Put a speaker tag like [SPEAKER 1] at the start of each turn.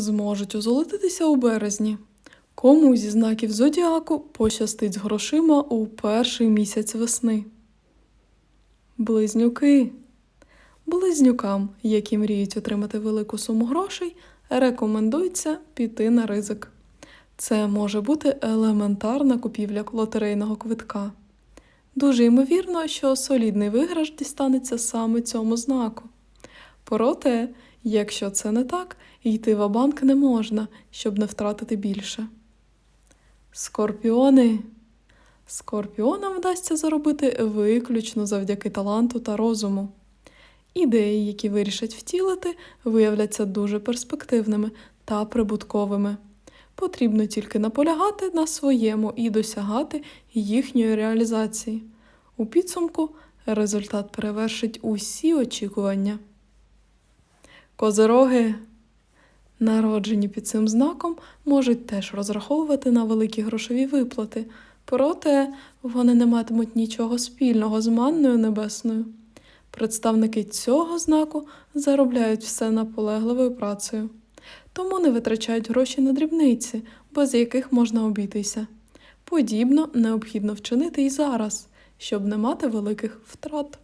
[SPEAKER 1] зможуть озолотитися у березні. Кому зі знаків зодіаку пощастить грошима у перший місяць весни? Близнюки. Близнюкам, які мріють отримати велику суму грошей, рекомендується піти на ризик. Це може бути елементарна купівля лотерейного квитка. Дуже ймовірно, що солідний виграш дістанеться саме цьому знаку. Проте, якщо це не так, йти в банк не можна, щоб не втратити більше. Скорпіони. Скорпіонам вдасться заробити виключно завдяки таланту та розуму. Ідеї, які вирішать втілити, виявляться дуже перспективними та прибутковими. Потрібно тільки наполягати на своєму і досягати їхньої реалізації. У підсумку результат перевершить усі очікування. Козероги, народжені під цим знаком, можуть теж розраховувати на великі грошові виплати, проте вони не матимуть нічого спільного з манною небесною. Представники цього знаку заробляють все наполегливою працею, тому не витрачають гроші на дрібниці, без яких можна обійтися. Подібно необхідно вчинити і зараз, щоб не мати великих втрат.